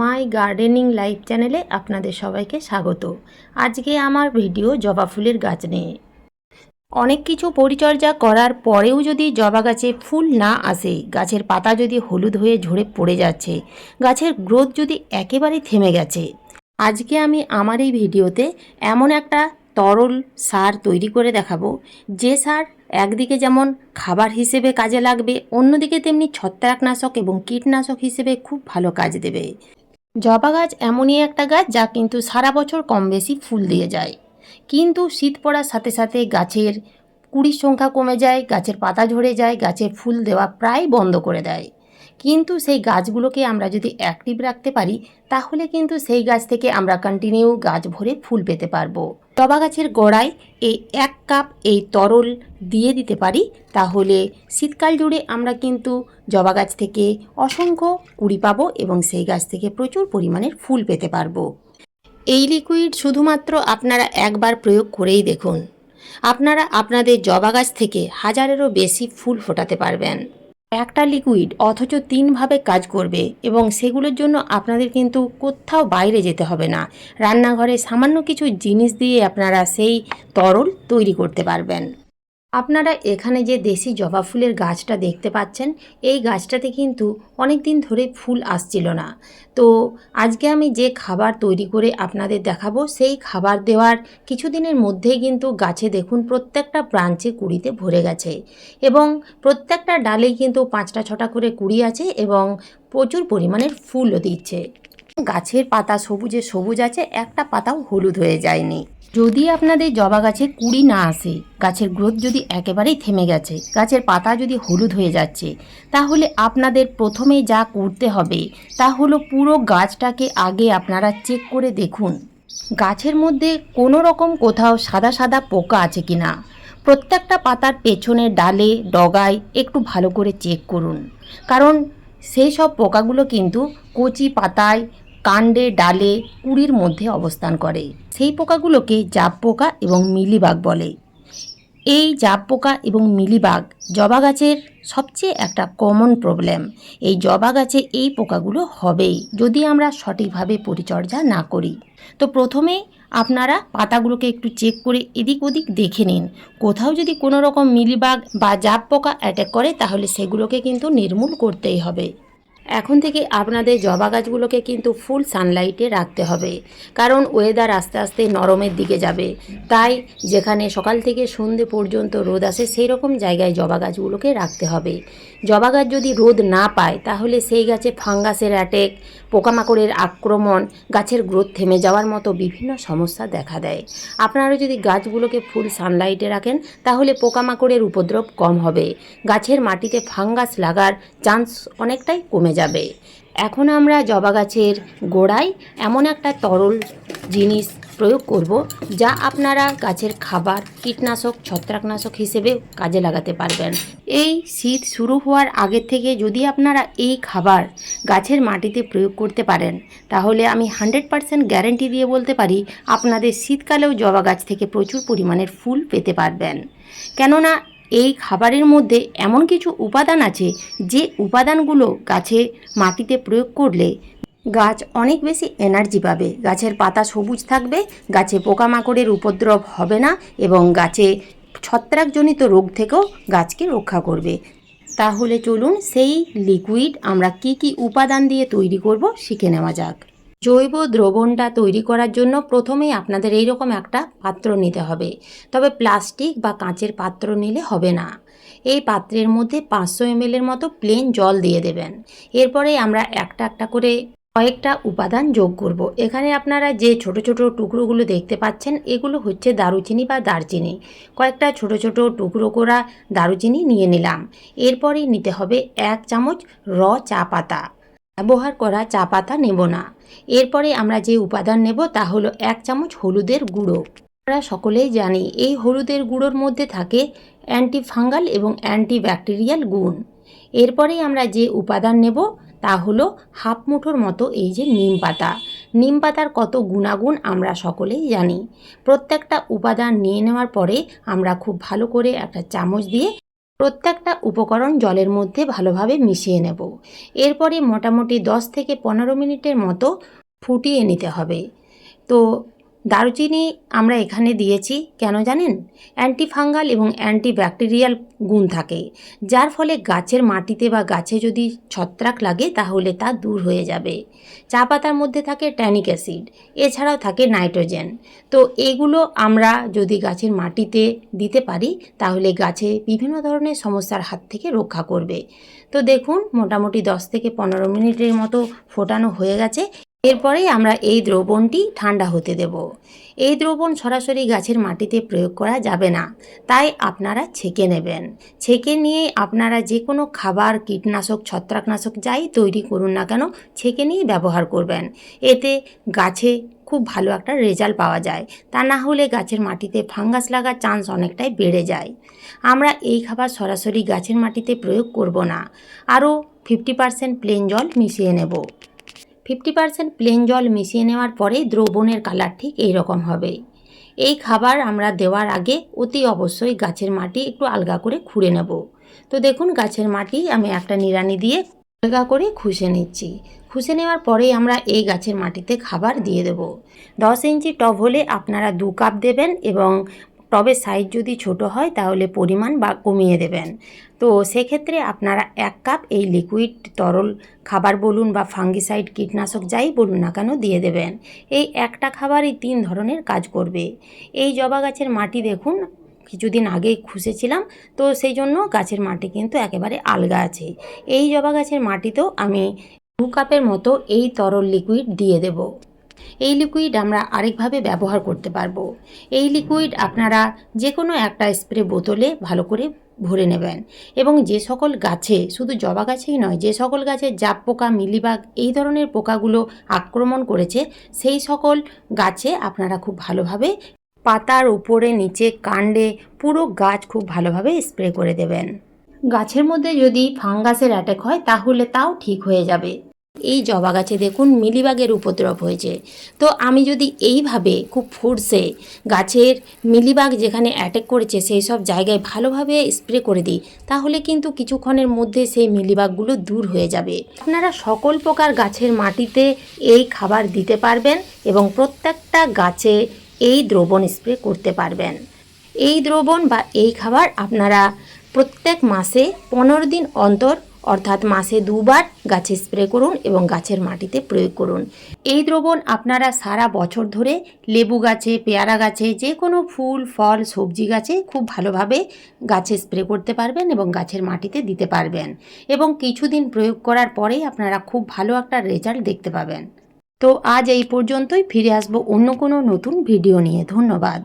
মাই gardening life চ্যানেলে আপনাদের সবাইকে স্বাগত। আজকে আমার ভিডিও জবা ফুলের গাছ নিয়ে। অনেক কিছু পরিচর্যা করার পরেও যদি জবা গাছে ফুল না আসে, গাছের পাতা যদি হলুদ হয়ে ঝরে পড়ে যাচ্ছে, গাছের গ্রোথ যদি একেবারেই থেমে গেছে, আজকে আমি আমার এই ভিডিওতে এমন একটা তরল সার তৈরি করে দেখাবো। যে সার একদিকে যেমন খাবার হিসেবে কাজে লাগবে, অন্যদিকে তেমনি ছত্রাকনাশক এবং কীটনাশক হিসেবে খুব ভালো কাজ দেবে। জবা গাছ এমনই একটা গাছ যা কিন্তু সারা বছর কম বেশি ফুল দিয়ে যায়। কিন্তু শীত পড়ার সাথে সাথে গাছের কুড়ির সংখ্যা কমে যায়, গাছের পাতা ঝরে যায়, গাছের ফুল দেওয়া প্রায় বন্ধ করে দেয়। কিন্তু সেই গাছগুলোকে আমরা যদি অ্যাক্টিভ রাখতে পারি, তাহলে কিন্তু সেই গাছ থেকে আমরা কন্টিনিউ গাছ ভরে ফুল পেতে পারব। জবা গাছের গোড়ায় এই এক কাপ এই তরল দিয়ে দিতে পারি, তাহলে শীতকাল জুড়ে আমরা কিন্তু জবা গাছ থেকে অসংখ্য কুড়ি পাবো এবং সেই গাছ থেকে প্রচুর পরিমাণের ফুল পেতে পারব। এই লিকুইড শুধুমাত্র আপনারা একবার প্রয়োগ করেই দেখুন। আপনারা আপনাদের জবা গাছ থেকে হাজারেরও বেশি ফুল ফোটাতে পারবেন। একটা লিকুইড অথচ তিনভাবে কাজ করবে এবং সেগুলোর জন্য আপনাদের কিন্তু কোথাও বাইরে যেতে হবে না। রান্নাঘরে সামান্য কিছু জিনিস দিয়ে আপনারা সেই তরল তৈরি করতে পারবেন। আপনারা এখানে যে দেশি জবা ফুলের গাছটা দেখতে পাচ্ছেন, এই গাছটাতে কিন্তু অনেক দিন ধরে ফুল আসছিল না। তো আজকে আমি যে খাবার তৈরি করে আপনাদের দেখাবো, সেই খাবার দেওয়ার কিছুদিনের মধ্যেই কিন্তু গাছে দেখুন প্রত্যেকটা ব্রাঞ্চে কুড়িতে ভরে গেছে এবং প্রত্যেকটা ডালেই কিন্তু পাঁচটা ছটা করে কুড়ি আছে এবং প্রচুর পরিমাণের ফুলও দিচ্ছে। গাছের পাতা সবুজে সবুজ আছে, একটা পাতাও হলুদ হয়ে যায়নি। যদি আপনাদের জবা গাছে কুড়ি না আসে, গাছের গ্রোথ যদি একেবারেই থেমে গেছে, গাছের পাতা যদি হলুদ হয়ে যাচ্ছে, তাহলে আপনাদের প্রথমে যা করতে হবে, তা হলো পুরো গাছটাকে আগে আপনারা চেক করে দেখুন। গাছের মধ্যে কোনো রকম কোথাও সাদা সাদা পোকা আছে কি না প্রত্যেকটা পাতার পেছনে ডালে, ডগায় একটু ভালো করে চেক করুন। কারণ সেই সব পোকাগুলো কিন্তু কচি পাতায় কাণ্ডে, ডালে, কুড়ির মধ্যে অবস্থান করে। সেই পোকাগুলোকে জাপ পোকা এবং মিলিবাগ বলে। এই জাপ পোকা এবং মিলিবাগ জবা গাছের সবচেয়ে একটা কমন প্রবলেম এই জবা গাছে এই পোকাগুলো হবেই, যদি আমরা সঠিকভাবে পরিচর্যা না করি। তো প্রথমে আপনারা পাতাগুলোকে একটু চেক করে এদিক ওদিক দেখে নিন। কোথাও যদি কোনো রকম মিলিবাগ বা জাপ পোকা অ্যাটাক করে, তাহলে সেগুলোকে কিন্তু নির্মূল করতেই হবে। এখন থেকে আপনাদের জবা গাছগুলোকে কিন্তু ফুল সানলাইটে রাখতে হবে, কারণ ওয়েদার আস্তে আস্তে নরমের দিকে যাবে। তাই যেখানে সকাল থেকে সন্ধে পর্যন্ত রোদ আসে সেই রকম জায়গায় জবা গাছগুলোকে রাখতে হবে। জবা গাছ যদি রোদ না পায়, তাহলে সেই গাছে ফাঙ্গাসের অ্যাটেক পোকামাকড়ের আক্রমণ, গাছের গ্রোথ থেমে যাওয়ার মতো বিভিন্ন সমস্যা দেখা দেয়। আপনারা যদি গাছগুলোকে ফুল সানলাইটে রাখেন, তাহলে পোকামাকড়ের উপদ্রব কম হবে। গাছের মাটিতে ফাঙ্গাস লাগার চান্স অনেকটাই কমে যাবে। এখন আমরা জবা গাছের গোড়ায় এমন একটা তরল জিনিস প্রয়োগ করব যা আপনারা গাছের খাবার, কীটনাশক, ছত্রাকনাশক হিসেবে কাজে লাগাতে পারবেন। এই শীত শুরু হওয়ার আগের থেকে যদি আপনারা এই খাবার গাছের মাটিতে প্রয়োগ করতে পারেন, তাহলে আমি হান্ড্রেড পারসেন্ট গ্যারেন্টি দিয়ে বলতে পারি আপনাদের শীতকালেও জবা গাছ থেকে প্রচুর পরিমাণের ফুল পেতে পারবেন। কেননা এই খাবারের মধ্যে এমন কিছু উপাদান আছে যে উপাদানগুলো গাছে মাটিতে প্রয়োগ করলে গাছ অনেক বেশি এনার্জি পাবে। গাছের পাতা সবুজ থাকবে, গাছে পোকামাকড়ের উপদ্রব হবে না এবং গাছে ছত্রাকজনিত রোগ থেকেও গাছকে রক্ষা করবে। তাহলে চলুন সেই লিকুইড আমরা কি কি উপাদান দিয়ে তৈরি করব, শিখে নেওয়া যাক। জৈব দ্রবণটা তৈরি করার জন্য প্রথমেই আপনাদের এইরকম একটা পাত্র নিতে হবে। তবে প্লাস্টিক বা কাঁচের পাত্র নিলে হবে না। এই পাত্রের মধ্যে পাঁচশো এমএলের মতো প্লেন জল দিয়ে দেবেন। এরপরে আমরা একটা একটা করে কয়েকটা উপাদান যোগ করব। এখানে আপনারা যে ছোট ছোট টুকরোগুলো দেখতে পাচ্ছেন, এগুলো হচ্ছে দারুচিনি বা দারচিনি। কয়েকটা ছোট ছোট টুকরো করা দারুচিনি নিয়ে নিলাম। এরপরেই নিতে হবে এক চামচ র চা পাতা। ব্যবহার করা চা পাতা নেব না। এরপরে আমরা যে উপাদান নেব তা হলো এক চামচ হলুদের গুঁড়ো। আমরা সকলেই জানি, এই হলুদের গুঁড়োর মধ্যে থাকে অ্যান্টি ফাঙ্গাল এবং অ্যান্টি ব্যাকটেরিয়াল গুণ। এরপরেই আমরা যে উপাদান নেব তা হলো হাফ মুঠোর মতো এই যে নিম পাতা। নিম পাতার কত গুণাগুণ আমরা সকলেই জানি। প্রত্যেকটা উপাদান নিয়ে নেওয়ার পরে আমরা খুব ভালো করে একটা চামচ দিয়ে প্রত্যেকটা উপকরণ জলের মধ্যে ভালোভাবে মিশিয়ে নেব। এরপরে মোটামুটি 10 থেকে পনেরো মিনিটের মতো ফুটিয়ে নিতে হবে। তো দারুচিনি আমরা এখানে দিয়েছি, কেন জানেন? অ্যান্টিফাঙ্গাল এবং অ্যান্টিব্যাকটেরিয়াল গুণ থাকে, যার ফলে গাছের মাটিতে বা গাছে যদি ছত্রাক লাগে তাহলে তা দূর হয়ে যাবে। চা পাতার মধ্যে থাকে ট্যানিক অ্যাসিড, এছাড়াও থাকে নাইট্রোজেন। তো এগুলো আমরা যদি গাছের মাটিতে দিতে পারি, তাহলে গাছে বিভিন্ন ধরনের সমস্যার হাত থেকে রক্ষা করবে। তো দেখুন, মোটামুটি 10 থেকে পনেরো মিনিটের মতো ফোটানো হয়ে গেছে। এরপরেই আমরা এই দ্রবণটি ঠান্ডা হতে দেব। এই দ্রবণ সরাসরি গাছের মাটিতে প্রয়োগ করা যাবে না। তাই আপনারা ছেঁকে নেবেন। ছেঁকে নিয়ে আপনারা যে কোনো খাবার, কীটনাশক, ছত্রাকনাশক যাই তৈরি করুন না কেন, ছেঁকে নিয়ে ব্যবহার করবেন। এতে গাছে খুব ভালো একটা রেজাল্ট পাওয়া যায়। তা না হলে গাছের মাটিতে ফাঙ্গাস লাগার চান্স অনেকটাই বেড়ে যায়। আমরা এই খাবার সরাসরি গাছের মাটিতে প্রয়োগ করব না। আরও ফিফটি পারসেন্ট প্লেন জল মিশিয়ে নেব। ফিফটি পারসেন্ট প্লেন জল মিশিয়ে নেওয়ার পরে দ্রবণের কালার ঠিক এই রকম হবে। এই খাবার আমরা দেওয়ার আগে অতি অবশ্যই গাছের মাটি একটু আলগা করে খুঁড়ে নেব। তো দেখুন গাছের মাটি আমি একটা নিড়ানি দিয়ে আলগা করে খুশে নিচ্ছি। খুশে নেওয়ার পরেই আমরা এই গাছের মাটিতে খাবার দিয়ে দেব। দশ ইঞ্চি টব হলে আপনারা দু কাপ দেবেন এবং টবের সাইজ যদি ছোট হয় তাহলে পরিমাণ বা কমিয়ে দেবেন। তো সেক্ষেত্রে আপনারা এক কাপ এই লিকুইড তরল খাবার বলুন বা ফাঙ্গিসাইড কীটনাশক যাই বলুন না কেন দিয়ে দেবেন। এই একটা খাবারই তিন ধরনের কাজ করবে। এই জবা গাছের মাটি দেখুন, কিছুদিন আগে খুঁজেছিলাম, তো সেই জন্য গাছের মাটি কিন্তু একেবারে আলগা আছে। এই জবা গাছের মাটিতেও আমি দু কাপের মতো এই তরল লিকুইড দিয়ে দেব। এই লিকুইড আমরা আরেকভাবে ব্যবহার করতে পারব। এই লিকুইড আপনারা যে কোনো একটা স্প্রে বোতলে ভালো করে ভরে নেবেন এবং যে সকল গাছে, শুধু জবা গাছেই নয়, যে সকল গাছে জাপ পোকা, মিলিবাগ এই ধরনের পোকাগুলো আক্রমণ করেছে, সেই সকল গাছে আপনারা খুব ভালোভাবে পাতার উপরে, নিচে, কাণ্ডে পুরো গাছ খুব ভালোভাবে স্প্রে করে দেবেন। গাছের মধ্যে যদি ফাঙ্গাসের অ্যাটাক হয়, তাহলে তাও ঠিক হয়ে যাবে। এই জবা গাছে দেখুন মিলিবাগের উপদ্রব হয়েছে। তো আমি যদি এইভাবে খুব ফোর্সে গাছের মিলিবাগ যেখানে অ্যাটাক করেছে সেই সব জায়গায় ভালোভাবে স্প্রে করে দিই, তাহলে কিন্তু কিছুক্ষণের মধ্যে সেই মিলিবাগগুলো দূর হয়ে যাবে। আপনারা সকল প্রকার গাছের মাটিতে এই খাবার দিতে পারবেন এবং প্রত্যেকটা গাছে এই দ্রবণ স্প্রে করতে পারবেন। এই দ্রবণ বা এই খাবার আপনারা প্রত্যেক মাসে পনেরো দিন অন্তর অর্থাৎ মাসে দুবার গাছে স্প্রে করুন এবং গাছের মাটিতে প্রয়োগ করুন। এই দ্রবণ আপনারা সারা বছর ধরে লেবু গাছে, পেয়ারা গাছে, যে কোনো ফুল, ফল, সবজি গাছে খুব ভালোভাবে গাছে স্প্রে করতে পারবেন এবং গাছের মাটিতে দিতে পারবেন এবং কিছুদিন প্রয়োগ করার পরেই আপনারা খুব ভালো একটা রেজাল্ট দেখতে পাবেন। তো আজ এই পর্যন্তই, ফিরে আসব অন্য কোনো নতুন ভিডিও নিয়ে। ধন্যবাদ।